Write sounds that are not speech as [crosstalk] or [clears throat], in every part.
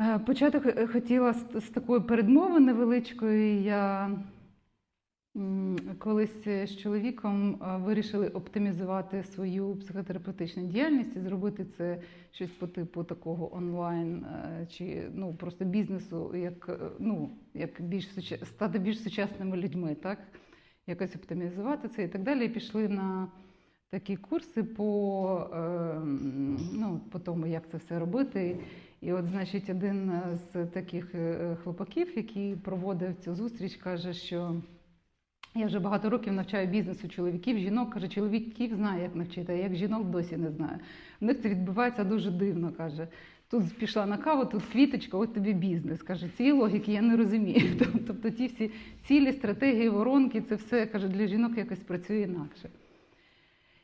Е, Почати хотіла з, такої передмови невеличкої. Я колись з чоловіком е, вирішили оптимізувати свою психотерапевтичну діяльність і зробити це щось по типу такого онлайн е, чи ну просто бізнесу, як е, ну як більш стати більш сучасними людьми, так якось оптимізувати це і так далі. І пішли на такі курси по, е, ну, по тому, як це все робити. І от, значить, один з таких е, хлопаків, який проводив цю зустріч, каже, що я вже багато років навчаю бізнесу чоловіків, жінок. Каже, чоловіків знає, як навчити, а як жінок досі не знаю. В них це відбувається дуже дивно. каже. Тут пішла на каву, тут квіточка, от тобі бізнес. Каже, цієї логіки я не розумію. [laughs] Тобто ті всі цілі, стратегії, воронки, це все каже, для жінок якось працює інакше.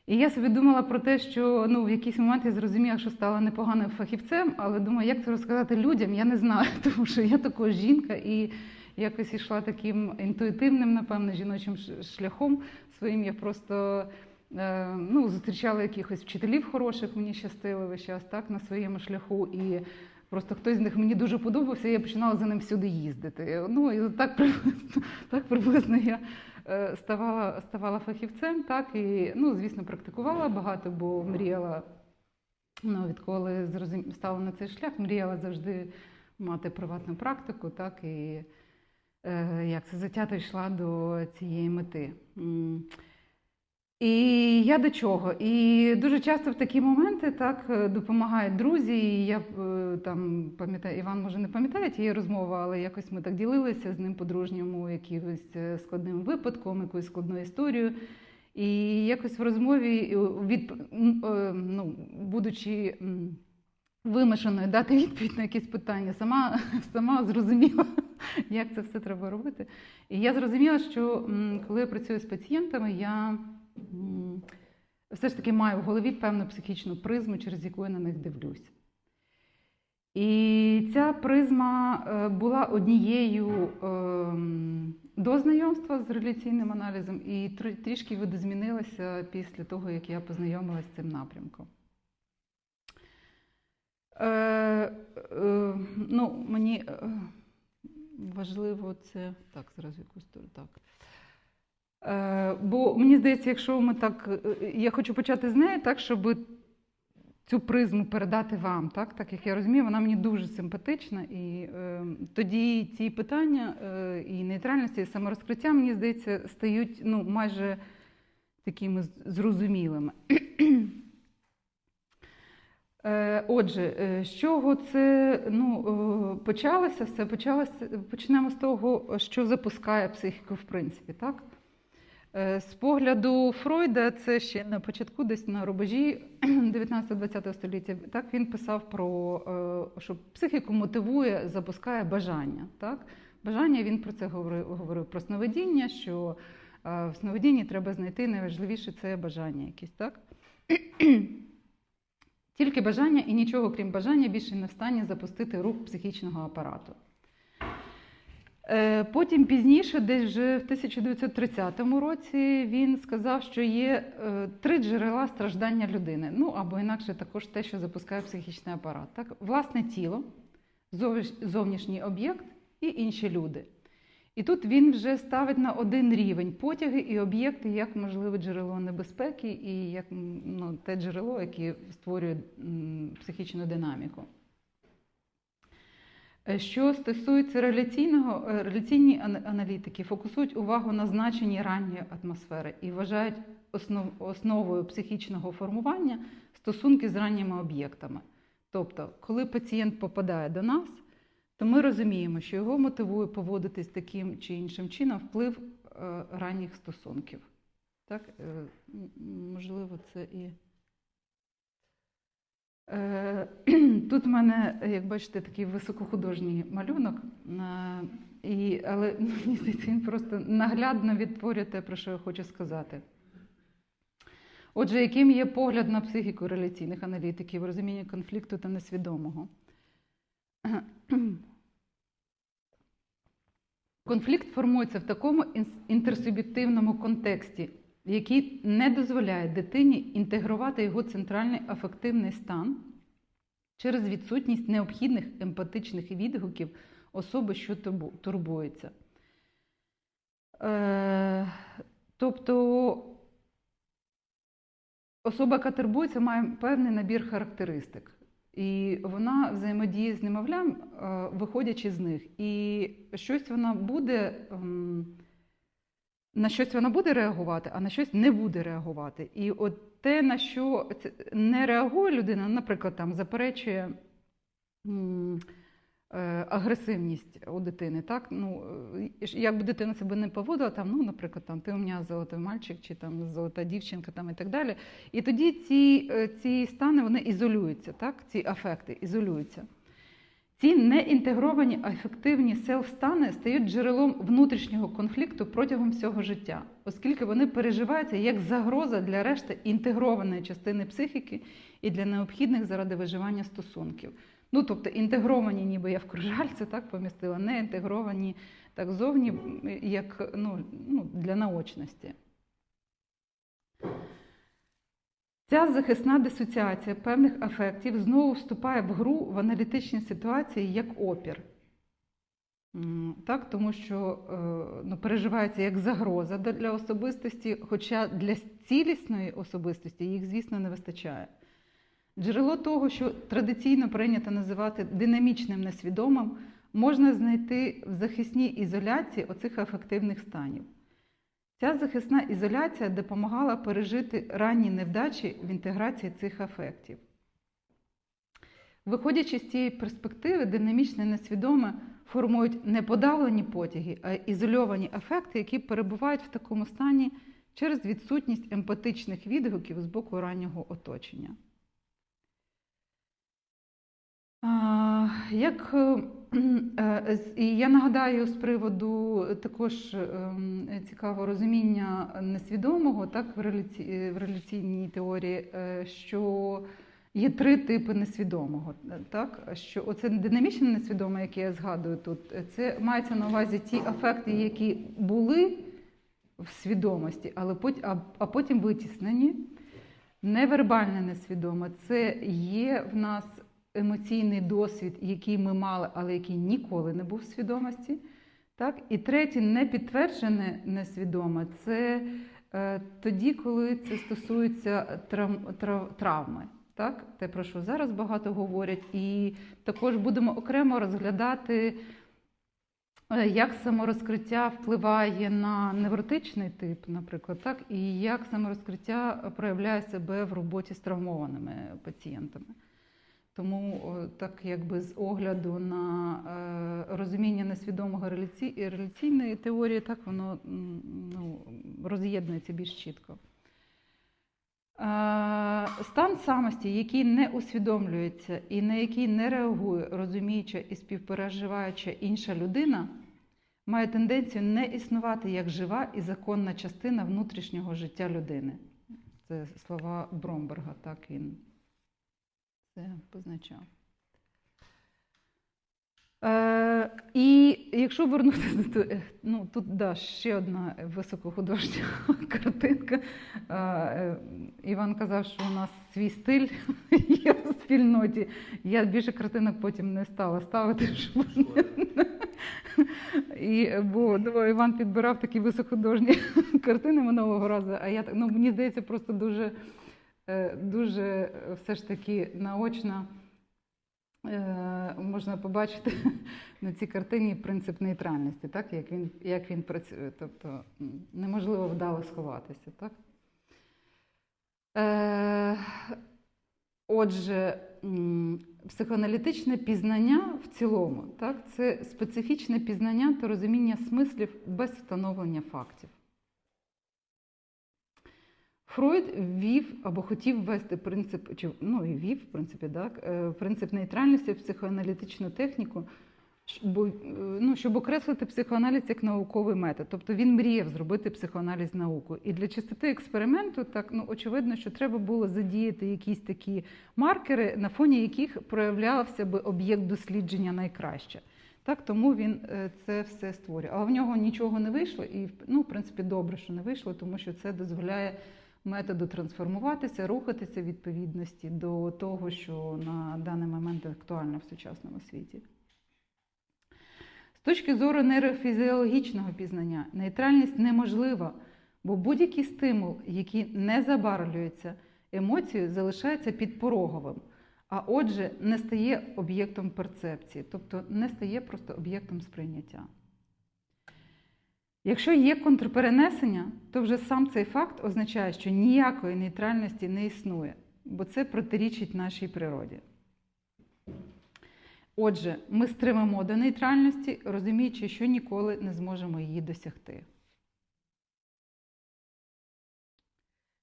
І я собі думала про те, що ну, в якийсь момент я зрозуміла, що стала непоганим фахівцем, але думаю, як це розказати людям, я не знаю, [laughs] тому що я також жінка і якось йшла таким інтуїтивним, напевно, жіночим шляхом своїм. Я просто е, ну, зустрічала якихось вчителів хороших, мені щастило весь час так, на своєму шляху. І просто хтось з них мені дуже подобався, і я починала за ним всюди їздити. Ну і так приблизно, [laughs] так приблизно я ставала, ставала фахівцем, так і ну, звісно, практикувала багато, бо мріяла. Ну, відколи зрозум... стала на цей шлях, мріяла завжди мати приватну практику, так і е, як це затято йшла до цієї мети. І я до чого? І дуже часто в такі моменти так е, допомагають друзі. І я е, там пам'ятаю, Іван може не пам'ятає тієї розмови, але якось ми так ділилися з ним по-дружньому якимось е, складним випадком, якоюсь складною історією. І якось в розмові, від, ну, будучи вимушеною дати [laughs] відповідь на якісь питання, сама, сама зрозуміла, як це все треба робити. І я зрозуміла, що коли я працюю з пацієнтами, я все ж таки маю в голові певну психічну призму, через яку я на них дивлюсь. І ця призма е, була однією ем, до знайомства з реляційним аналізом і трішки видозмінилася після того, як я познайомилася з цим напрямком. Е, е, ну, мені важливо це. Так, зараз якусь. Так. Е, бо мені здається, якщо ми так. е, Я хочу почати з неї, так, щоб цю призму передати вам, так, так як я розумію, вона мені дуже симпатична. І е, тоді ці питання е, і нейтральності, і саморозкриття, мені здається, стають ну, майже такими зрозумілими. Е, Отже, е, з чого це ну, е, почалося все? Почалося, почнемо з того, що запускає психіку, в принципі, так? Е, З погляду Фройда, це ще на початку, десь на рубежі [clears throat] 19-20 століття, так він писав про е, що психіку мотивує, запускає бажання. Так? Бажання він про це говорив, говорив про сновидіння, що е, в сновидінні треба знайти найважливіше це бажання якісь, так? [clears throat] Тільки бажання і нічого крім бажання більше не в стані запустити рух психічного апарату. Е, Потім пізніше, десь вже в 1930 році, він сказав, що є е, три джерела страждання людини. Ну або інакше також те, що запускає психічний апарат. Так? Власне тіло, зовнішній об'єкт і інші люди. І тут він вже ставить на один рівень потяги і об'єкти як можливе джерело небезпеки і як ну, те джерело, яке створює психічну динаміку. Е, Що стосується реляційного, е, реляційні аналітики фокусують увагу на значенні ранньої атмосфери і вважають основ, основою психічного формування стосунки з ранніми об'єктами. Тобто, коли пацієнт попадає до нас, то ми розуміємо, що його мотивує поводитись таким чи іншим чином вплив е, ранніх стосунків. Так, можливо, це і. Е, [clears throat] Тут в мене, як бачите, такий високохудожній малюнок, е, і, але ну, він просто наглядно відтворює те, про що я хочу сказати. Отже, яким є погляд на психіку реляційних аналітиків, розуміння конфлікту та несвідомого? Конфлікт формується в такому інтерсуб'єктивному контексті, який не дозволяє дитині інтегрувати його центральний афективний стан через відсутність необхідних емпатичних відгуків особи, що турбується. Е, тобто особа, яка турбується, має певний набір характеристик. І вона взаємодіє з немовлям, е, виходячи з них. І щось вона буде, на щось вона буде реагувати, а на щось не буде реагувати. І от те, на що не реагує людина, наприклад, там заперечує е, агресивність у дитини. Так? Ну, е, як би дитина себе не поводила, там, ну, наприклад, там, ти у мене золотий мальчик чи там, золота дівчинка там, і так далі. І тоді ці, е, ці стани вони ізолюються, так? ці афекти ізолюються. Ці неінтегровані афективні селф-стани стають джерелом внутрішнього конфлікту протягом всього життя, оскільки вони переживаються як загроза для решти інтегрованої частини психіки і для необхідних заради виживання стосунків. Ну, тобто інтегровані, ніби я в кружальці так помістила, не інтегровані так зовні, як ну, ну, для наочності. Ця захисна дисоціація певних афектів знову вступає в гру в аналітичній ситуації як опір. Так, тому що е, ну, переживається як загроза для особистості, хоча для цілісної особистості їх, звісно, не вистачає. Джерело того, що традиційно прийнято називати динамічним несвідомим, можна знайти в захисній ізоляції оцих афективних станів. Ця захисна ізоляція допомагала пережити ранні невдачі в інтеграції цих афектів. Виходячи з цієї перспективи, динамічне несвідоме формують не подавлені потяги, а ізольовані афекти, які перебувають в такому стані через відсутність емпатичних відгуків з боку раннього оточення. Як е, і я нагадаю з приводу також ем, цікавого розуміння несвідомого, так в реляці- в реляційній теорії, е, що є три типи несвідомого. Так? Що оце динамічне несвідоме, яке я згадую тут, це мається на увазі ті афекти, які були в свідомості, але а потім витіснені. Невербальне несвідоме це є в нас емоційний досвід, який ми мали, але який ніколи не був в свідомості. Так? І третє, непідтверджене несвідоме це е, тоді, коли це стосується травм, трав, травми. Так? Те, про що зараз багато говорять. І також будемо окремо розглядати, е, як саморозкриття впливає на невротичний тип, наприклад, так? і як саморозкриття проявляє себе в роботі з травмованими пацієнтами. Тому так якби з огляду на е, розуміння несвідомого реляці... реляційної теорії, так воно ну, роз'єднується більш чітко. Е, Стан самості, який не усвідомлюється і на який не реагує розуміюча і співпереживаюча інша людина, має тенденцію не існувати як жива і законна частина внутрішнього життя людини. Це слова Бромберга, так він це позначав. Е, і якщо вернутися до е, ну, тут да, ще одна високохудожня [laughs] картинка. Е, е, Іван казав, що у нас свій стиль [laughs] є в спільноті. Я більше картинок потім не стала ставити, [laughs] щоб і, бо ну, Іван підбирав такі високохудожні картини минулого разу, а я так- ну, мені здається, просто дуже, дуже е, все ж таки наочно е, можна побачити [laughs] на цій картині принцип нейтральності, так, як він, як він працює. Тобто неможливо вдало сховатися. Так? Е, Отже, психоаналітичне пізнання в цілому так, це специфічне пізнання та розуміння смислів без встановлення фактів. Фройд ввів або хотів ввести принцип, чи ну і ввів, в принципі, так, е, принцип нейтральності в психоаналітичну техніку, щоб, е, ну, щоб окреслити психоаналіз як науковий метод. Тобто він мріяв зробити психоаналіз наукою. І для чистоти експерименту, так ну очевидно, що треба було задіяти якісь такі маркери, на фоні яких проявлявся би об'єкт дослідження найкраще. Так, тому він е, це все створює. Але в нього нічого не вийшло, і ну, в принципі, добре, що не вийшло, тому що це дозволяє методу трансформуватися, рухатися в відповідності до того, що на даний момент актуально в сучасному світі. З точки зору нейрофізіологічного пізнання, нейтральність неможлива, бо будь-який стимул, який не забарвлюється емоцією, залишається підпороговим, а отже, не стає об'єктом перцепції, тобто не стає просто об'єктом сприйняття. Якщо є контрперенесення, то вже сам цей факт означає, що ніякої нейтральності не існує, бо це протирічить нашій природі. Отже, ми стримимо до нейтральності, розуміючи, що ніколи не зможемо її досягти.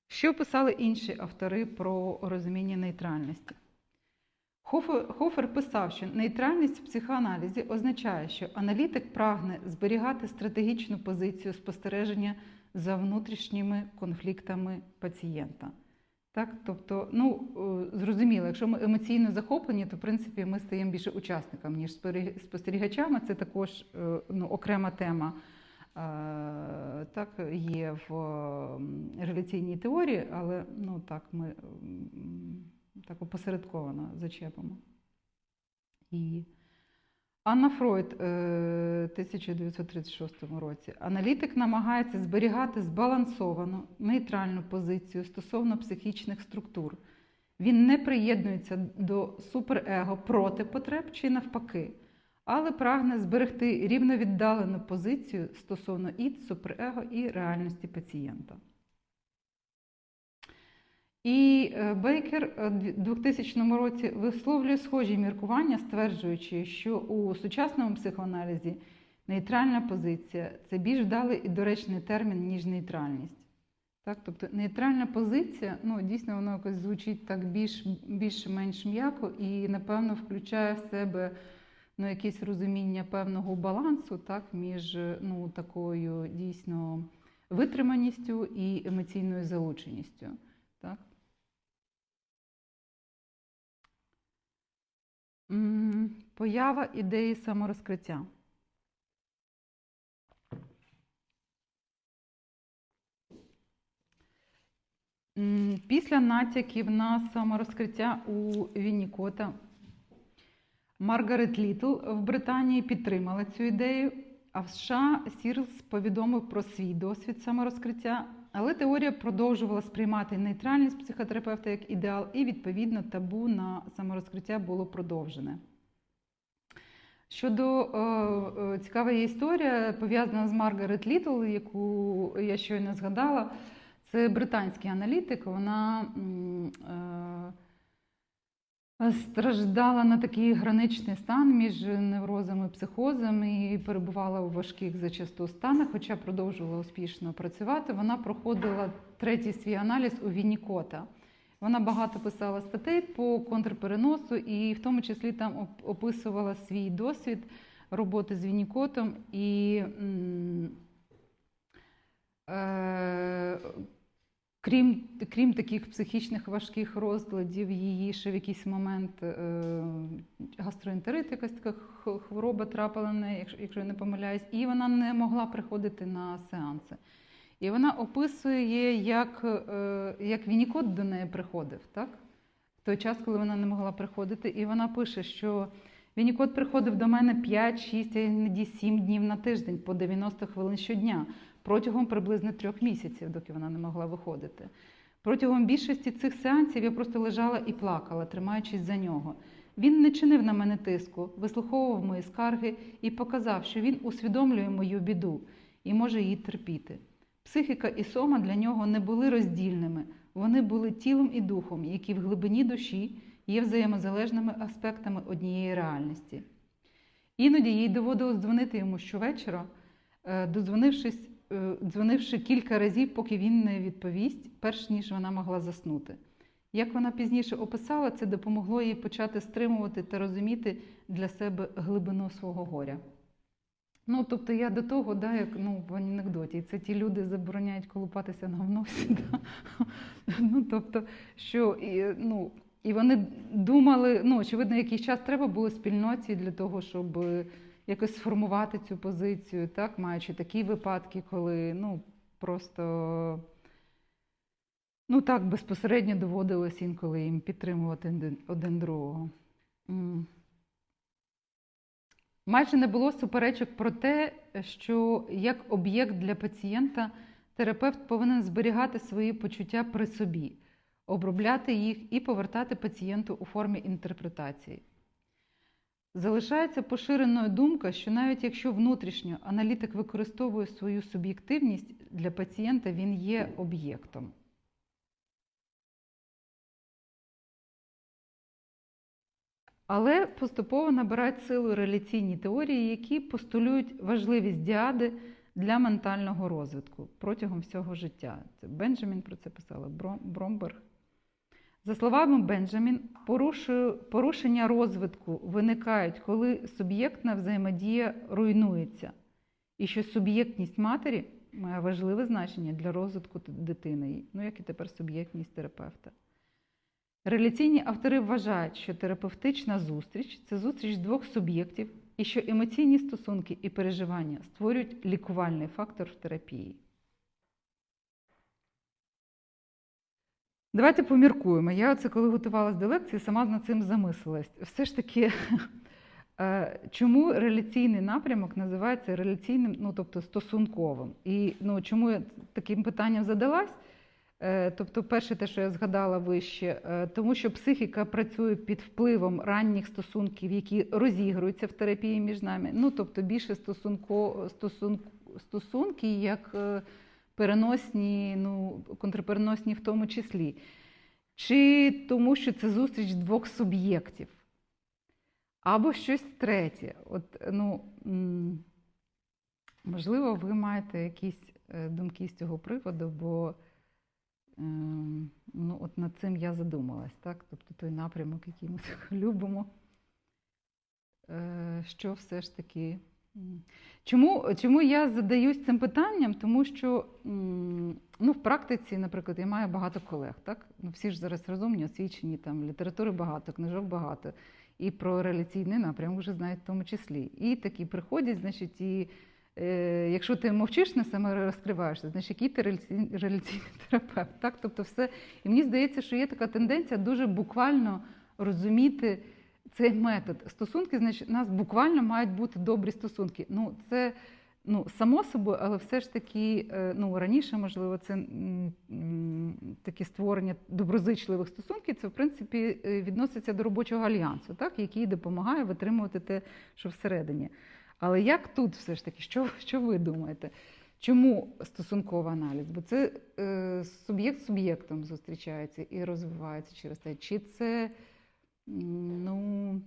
Що писали інші автори про розуміння нейтральності? Хофер писав, що нейтральність в психоаналізі означає, що аналітик прагне зберігати стратегічну позицію спостереження за внутрішніми конфліктами пацієнта. Так, тобто, ну зрозуміло, якщо ми емоційно захоплені, то в принципі ми стаємо більше учасниками, ніж спостерігачами. Це також ну, окрема тема. Так, є в реляційній теорії, але ну так ми так опосередковано зачепимо. І Анна Фройд у 1936 році. Аналітик намагається зберігати збалансовану, нейтральну позицію стосовно психічних структур. Він не приєднується до суперего проти потреб чи навпаки, але прагне зберегти рівновіддалену позицію стосовно ід, суперего і реальності пацієнта. І Бейкер у 2000 році висловлює схожі міркування, стверджуючи, що у сучасному психоаналізі нейтральна позиція це більш вдалий і доречний термін, ніж нейтральність. Так? Тобто нейтральна позиція, ну, дійсно, воно якось звучить так більш, більш-менш м'яко і, напевно, включає в себе ну, якесь розуміння певного балансу так, між ну, такою дійсно витриманістю і емоційною залученістю. Поява ідеї саморозкриття. Після натяків на саморозкриття у Віннікота Маргарет Літл в Британії підтримала цю ідею, а в США Сірлс повідомив про свій досвід саморозкриття, але теорія продовжувала сприймати нейтральність психотерапевта як ідеал, і, відповідно, табу на саморозкриття було продовжене. Щодо е, е, цікава історія, пов'язана з Маргарет Літл, яку я щойно згадала. Це британський аналітик. Вона е, страждала на такий граничний стан між неврозами і психозами і перебувала у важких зачасту станах, хоча продовжувала успішно працювати. Вона проходила третій свій аналіз у Віннікота. Вона багато писала статей по контрпереносу, і в тому числі там описувала свій досвід роботи з Віннікотом. І е, крім крім таких психічних важких розладів, її ще в якийсь момент е, гастроентерит, якась така хвороба трапила на якщо, якщо я не помиляюсь, і вона не могла приходити на сеанси. І вона описує, як е, як Вінікот до неї приходив, так? в той час, коли вона не могла приходити. І вона пише, що Вінікот приходив до мене 5, 6, іноді 7 днів на тиждень по 90 хвилин щодня, протягом приблизно трьох місяців, доки вона не могла виходити. Протягом більшості цих сеансів я просто лежала і плакала, тримаючись за нього. Він не чинив на мене тиску, вислуховував мої скарги і показав, що він усвідомлює мою біду і може її терпіти. Психіка і сома для нього не були роздільними, вони були тілом і духом, які в глибині душі є взаємозалежними аспектами однієї реальності. Іноді їй доводилось дзвонити йому щовечора, е, додзвонившись, е, дзвонивши кілька разів, поки він не відповість, перш ніж вона могла заснути. Як вона пізніше описала, це допомогло їй почати стримувати та розуміти для себе глибину свого горя. Ну, тобто я до того, да, як ну, в анекдоті, це ті люди забороняють колупатися на носі. Да? [laughs] Ну, тобто, що і, ну, і вони думали, ну, очевидно, якийсь час треба було спільноті для того, щоб якось сформувати цю позицію, так, маючи такі випадки, коли ну, просто Ну так, безпосередньо доводилось інколи їм підтримувати один- другого. Майже не було суперечок про те, що як об'єкт для пацієнта терапевт повинен зберігати свої почуття при собі, обробляти їх і повертати пацієнту у формі інтерпретації. Залишається поширеною думка, що навіть якщо внутрішньо аналітик використовує свою суб'єктивність, для пацієнта він є об'єктом. Але поступово набирають силу реляційні теорії, які постулюють важливість діади для ментального розвитку протягом всього життя. Це Бенджамін про це писала, Бромберг. За словами Бенджамін, порушення розвитку виникають, коли суб'єктна взаємодія руйнується, і що суб'єктність матері має важливе значення для розвитку дитини, ну як і тепер суб'єктність терапевта. Реляційні автори вважають, що терапевтична зустріч це зустріч двох суб'єктів, і що емоційні стосунки і переживання створюють лікувальний фактор в терапії. Давайте поміркуємо. Я оце коли готувалась до лекції, сама над цим замислилась. Все ж таки, [laughs] е, чому реляційний напрямок називається реляційним, ну тобто стосунковим? І ну, чому я таким питанням задалась? Е, Тобто, перше, те, що я згадала вище, е, тому що психіка працює під впливом ранніх стосунків, які розігруються в терапії між нами. Ну, тобто більше стосунко, стосун, стосунки як переносні, ну, контрпереносні в тому числі. Чи тому, що це зустріч двох суб'єктів, або щось третє. От, ну, можливо, ви маєте якісь е, думки з цього приводу, бо Ем, Ну, от над цим я задумалась, так? Тобто той напрямок, який ми [laughs] любимо. Е, Що все ж таки. Чому, чому я задаюсь цим питанням? Тому що ну, в практиці, наприклад, я маю багато колег, так? Ну, всі ж зараз розумні, освічені, там, літератури багато, книжок багато. І про реляційний напрямок вже знають в тому числі. І такі приходять, значить, і е, якщо ти мовчиш, не саме розкриваєшся, значить, який ти реляційний терапевт. Так? Тобто все. І мені здається, що є така тенденція дуже буквально розуміти цей метод. Стосунки, значить, у нас буквально мають бути добрі стосунки. Ну, це ну, само собою, але все ж таки, е, ну, раніше, можливо, це такі створення доброзичливих стосунків, це, в принципі, е, відноситься до робочого альянсу, так, який допомагає витримувати те, що всередині. Але як тут все ж таки, що, що ви думаєте? Чому стосунковий аналіз? Бо це е, суб'єкт з суб'єктом зустрічається і розвивається через те. Чи це ну,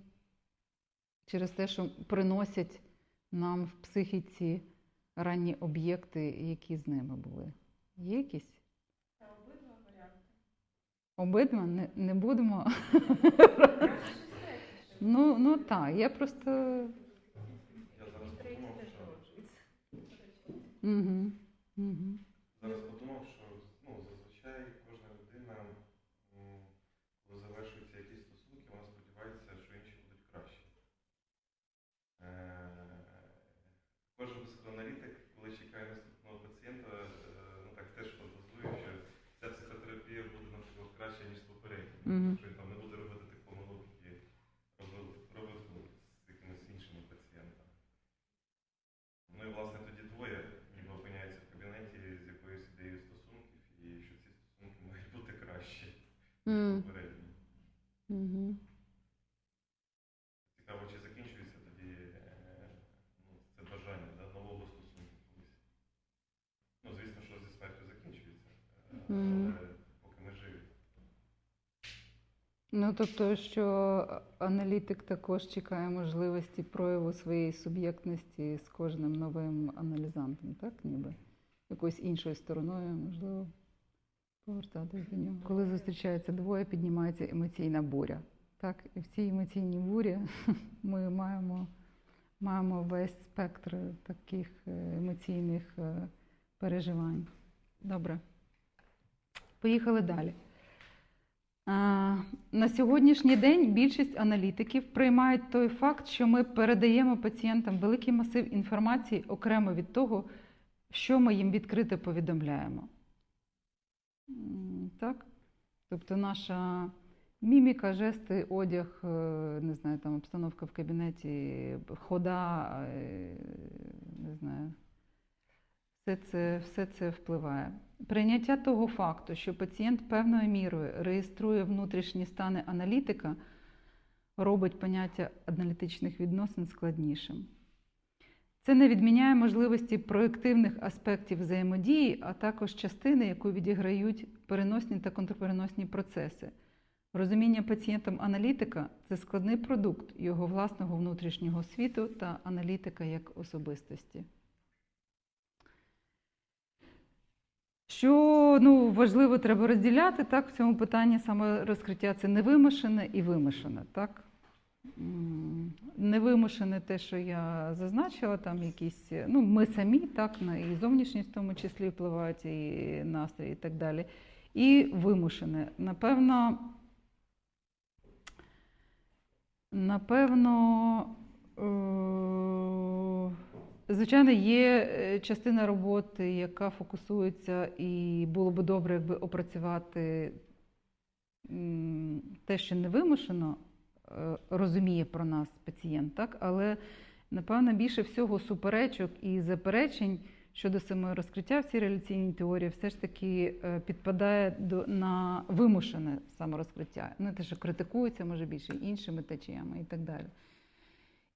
через те, що приносять нам в психіці ранні об'єкти, які з ними були? Є якісь? Обидва не, не будемо. [laughs] ну, ну так, я просто. Я зараз подумав, що Угу. Угу. зараз подумав, що ну, зазвичай кожна людина, м, коли завершуються якісь стосунки, вона сподівається, що інші будуть кращі. Е, Кожен психоаналітик, коли чекає наступного пацієнта, е, ну так теж фантазує, що ця психотерапія буде наприклад краще, ніж попередньою. Що він там не буде робити тих помилок, які робив, робив ну, з якимись іншими пацієнтами. Ну і власне тоді двоє ніби опиняються в кабінеті з якоюсь ідеєю стосунків, і що ці стосунки [laughs] мають бути кращі, попередні. Угу. Цікаво, чи закінчується тоді е, ну, це бажання да, нового стосунку колись. Ну, звісно, що зі смертю закінчується, е, Мгм. але поки ми живі. Ну, тобто, що аналітик також чекає можливості прояву своєї суб'єктності з кожним новим аналізантом, так? Ніби якоюсь іншою стороною, можливо, повертатись до нього. Коли зустрічаються двоє, піднімається емоційна буря. Так, і в цій емоційній бурі [laughs] ми маємо, маємо весь спектр таких е, емоційних е, переживань. Добре. Поїхали далі. На сьогоднішній день більшість аналітиків приймають той факт, що ми передаємо пацієнтам великий масив інформації окремо від того, що ми їм відкрито повідомляємо. Так? Тобто наша міміка, жести, одяг, е, не знаю, там обстановка в кабінеті, хода, е, не знаю. Все це, все це впливає. Прийняття того факту, що пацієнт певною мірою реєструє внутрішні стани аналітика, робить поняття аналітичних відносин складнішим. Це не відміняє можливості проєктивних аспектів взаємодії, а також частини, яку відіграють переносні та контрпереносні процеси. Розуміння пацієнтом аналітика це складний продукт його власного внутрішнього світу та аналітика як особистості. Що ну, важливо треба розділяти так, в цьому питанні саме розкриття це невимушене і вимушене. Так? Невимушене те, що я зазначила, там якісь, ну, ми самі, так, і зовнішність в тому числі впливають, і настрій, і так далі. І вимушене. Напевно, напевно, е, звичайно, є е, частина роботи, яка фокусується, і було би добре, якби опрацювати те, що невимушено е, розуміє про нас пацієнт, так? але напевно більше всього суперечок і заперечень щодо саморозкриття в цій реляційній теорії все ж таки е, підпадає до, на вимушене саморозкриття. Не те, що критикується, може більше іншими течіями і так далі.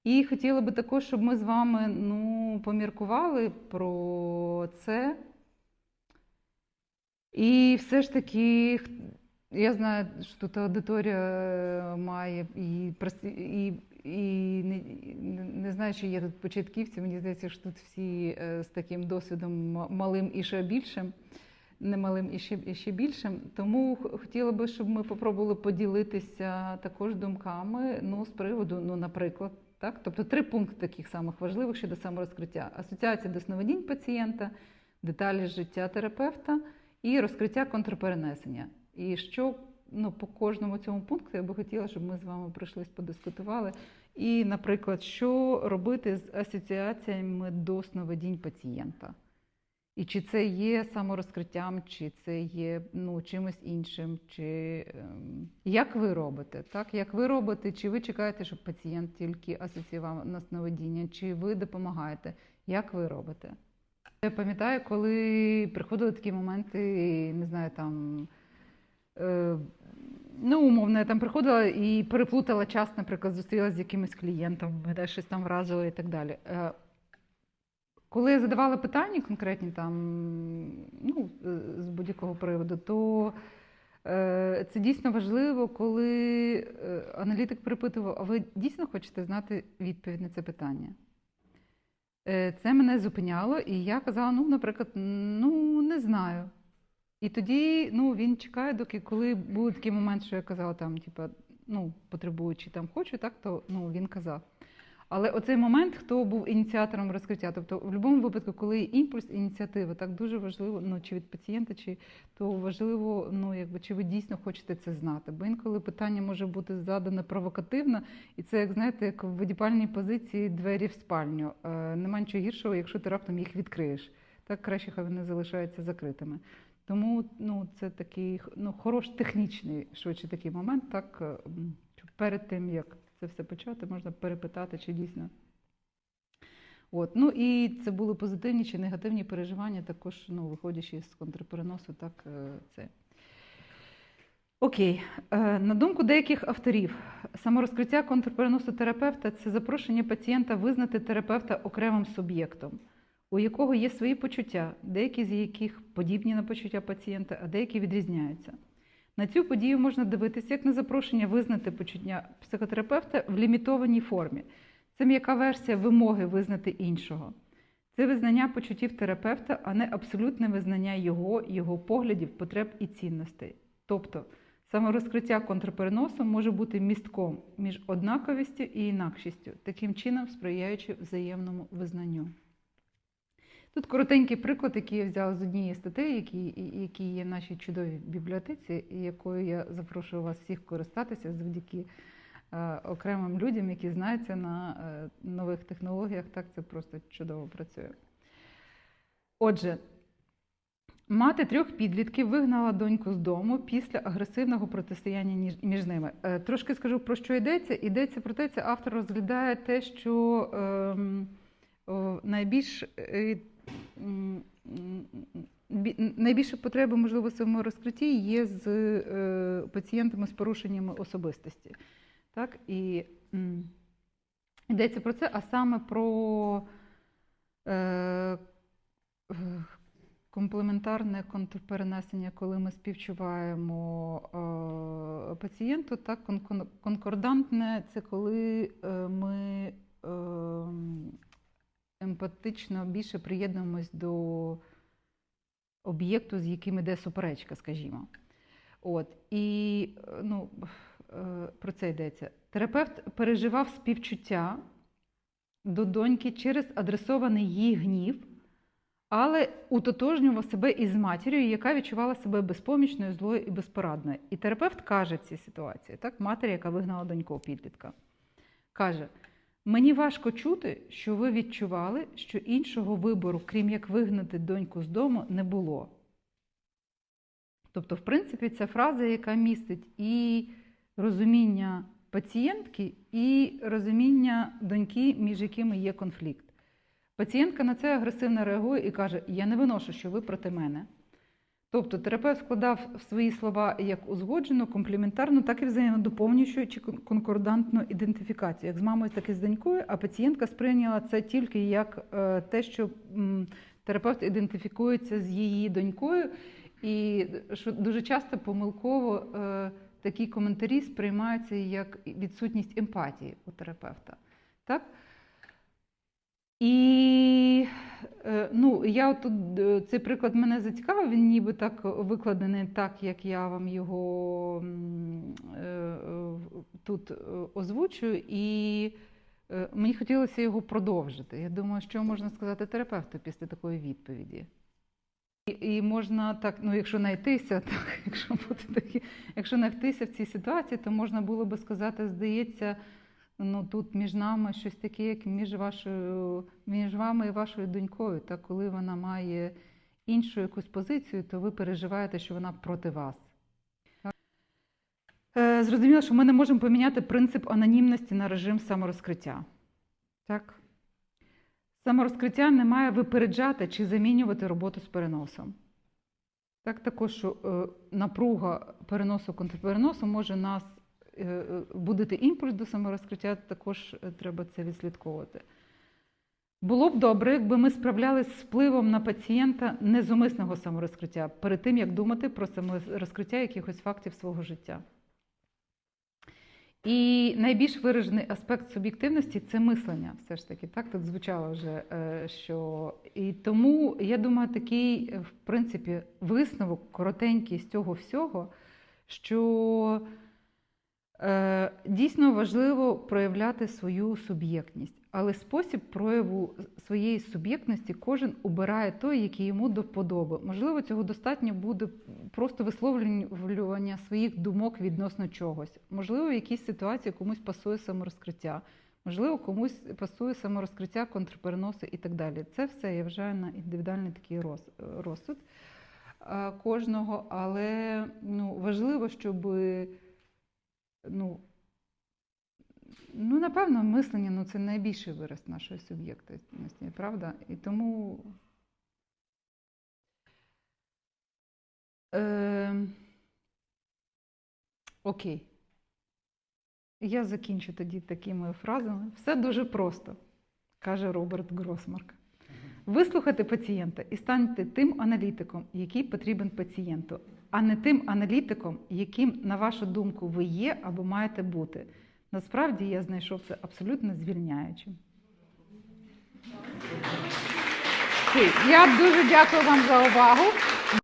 І хотіла би також, щоб ми з вами ну, поміркували про це. І все ж таки, я знаю, що тут аудиторія е, має і, і, і не, не- знаю, чи є тут початківці. Мені здається, що тут всі е, з таким досвідом малим і ще більшим, не малим і ще, і ще більшим. Тому хотіла би, щоб ми попробували поділитися також думками ну, з приводу, ну, наприклад, так? Тобто три пункти таких самих важливих щодо саморозкриття: асоціація до сновидінь пацієнта, деталі життя терапевта і розкриття контрперенесення. І що ну, по кожному цьому пункту я би хотіла, щоб ми з вами прийшлись, подискутували. І, наприклад, що робити з асоціаціями до сновидінь пацієнта? І чи це є саморозкриттям, чи це є ну, чимось іншим, чи ем, як ви робите? Так? Як ви робите, чи ви чекаєте, щоб пацієнт тільки асоціював на сновидіння, чи ви допомагаєте? Як ви робите? Я пам'ятаю, коли приходили такі моменти, не знаю, там. Е, ну, умовно, я там приходила і переплутала час, наприклад, зустрілася з якимось клієнтом, мене щось там вразило і так далі. Коли я задавала питання конкретні там, ну, з будь-якого приводу, то е, це дійсно важливо, коли е, аналітик припитував, а ви дійсно хочете знати відповідь на це питання? Е, Це мене зупиняло, і я казала, ну, наприклад, ну, не знаю. І тоді ну, він чекає, доки коли був такий момент, що я казала, там, типа, ну, потребую там хочу, так, то ну, він казав. Але оцей момент, хто був ініціатором розкриття, тобто в будь-якому випадку, коли є імпульс, ініціатива, так дуже важливо, ну чи від пацієнта, чи то важливо, ну якби чи ви дійсно хочете це знати. Бо інколи питання може бути задане провокативно, і це, як знаєте, як в водіпальній позиції двері в спальню. Е, нема нічого гіршого, якщо ти раптом їх відкриєш. Так краще хай вони залишаються закритими. Тому ну, це такий ну, хорош технічний швидше такий момент, так перед тим, як це все почати, можна перепитати, чи дійсно. От. Ну і це були позитивні чи негативні переживання, також ну, виходячи з контрпереносу, так е, це. Окей, Е, на думку деяких авторів, саморозкриття контрпереносу терапевта це запрошення пацієнта визнати терапевта окремим суб'єктом, у якого є свої почуття, деякі з яких подібні на почуття пацієнта, а деякі відрізняються. На цю подію можна дивитися як на запрошення визнати почуття психотерапевта в лімітованій формі. Це м'яка версія вимоги визнати іншого. Це визнання почуттів терапевта, а не абсолютне визнання його, його поглядів, потреб і цінностей. Тобто, саморозкриття контрпереносу може бути містком між однаковістю і інакшістю, таким чином сприяючи взаємному визнанню. Тут коротенький приклад, який я взяла з однієї статей, які, які є в нашій чудовій бібліотеці, і якою я запрошую вас всіх користатися завдяки е, окремим людям, які знаються на е, нових технологіях. Так це просто чудово працює. Отже, Мати трьох підлітків вигнала доньку з дому після агресивного протистояння між ними. Е, Трошки скажу про що йдеться. Йдеться про те, це автор розглядає те, що ем, найбільш е, бі- найбільше потреби, можливо, в своєму розкритті є з е, пацієнтами з порушеннями особистості. Так? І йдеться про це, а саме про е, е, комплементарне контрперенесення, коли ми співчуваємо е, пацієнту, так кон- кон- конкордантне це коли е, ми е, емпатично більше приєднуємось до об'єкту, з яким іде суперечка, скажімо. От і ну, е, про це йдеться. Терапевт переживав співчуття до доньки через адресований їй гнів, але утотожнював себе із матір'ю, яка відчувала себе безпомічною, злою і безпорадною. І терапевт каже в цій ситуації, так, матері, яка вигнала доньку підлітка, каже: мені важко чути, що ви відчували, що іншого вибору, крім як вигнати доньку з дому, не було. Тобто, в принципі, це фраза, яка містить і розуміння пацієнтки, і розуміння доньки, між якими є конфлікт. Пацієнтка на це агресивно реагує і каже: Я не виношу, що ви проти мене. Тобто терапевт складав в свої слова як узгоджену, компліментарну, так і взаємодоповнюючу конкордантну ідентифікацію, як з мамою, так і з донькою, а пацієнтка сприйняла це тільки як е, те, що терапевт ідентифікується з її донькою, і що дуже часто помилково е, такі коментарі сприймаються як відсутність емпатії у терапевта. Так? І е, ну, я тут е, цей приклад мене зацікавив, він ніби так викладений так, як я вам його е, тут озвучую, і мені хотілося його продовжити. Я думаю, що можна сказати терапевту після такої відповіді. І, і можна так, ну якщо найтися, [laughs] так, якщо бути такі, якщо найтися в цій ситуації, то можна було би сказати, здається, ну тут між нами щось таке, як між вашою, між вами і вашою донькою. Та коли вона має іншу якусь позицію, то ви переживаєте, що вона проти вас. Е, Зрозуміло, що ми не можемо поміняти принцип анонімності на режим саморозкриття. Так? Саморозкриття не має випереджати чи замінювати роботу з переносом. Так, також що е, напруга переносу контрпереносу може нас е, е, будити імпульс до саморозкриття, також е, треба це відслідковувати. Було б добре, якби ми справлялися з впливом на пацієнта незумисного саморозкриття перед тим, як думати про саморозкриття якихось фактів свого життя. І найбільш виражений аспект суб'єктивності це мислення, все ж таки. Так тут звучало вже, що і тому я думаю, такий, в принципі, висновок коротенький з цього всього, що дійсно важливо проявляти свою суб'єктність, але спосіб прояву своєї суб'єктності кожен обирає той, який йому до вподоби. Можливо, цього достатньо буде просто висловлювання своїх думок відносно чогось. Можливо, в якійсь ситуації комусь пасує саморозкриття, можливо, комусь пасує саморозкриття, контрпереноси і так далі. Це все я вважаю на індивідуальний такий розсуд е, кожного, але ну, важливо, щоб ну, ну, напевно, мислення ну, це найбільший вираз нашої суб'єктності, правда? І тому. Е, окей. Я закінчу тоді такими фразами. Все дуже просто, каже Роберт Гросмарк. Вислухати пацієнта і станьте тим аналітиком, який потрібен пацієнту, а не тим аналітиком, яким, на вашу думку, ви є або маєте бути. Насправді я знайшов це абсолютно звільняючим. Я дуже дякую вам за увагу.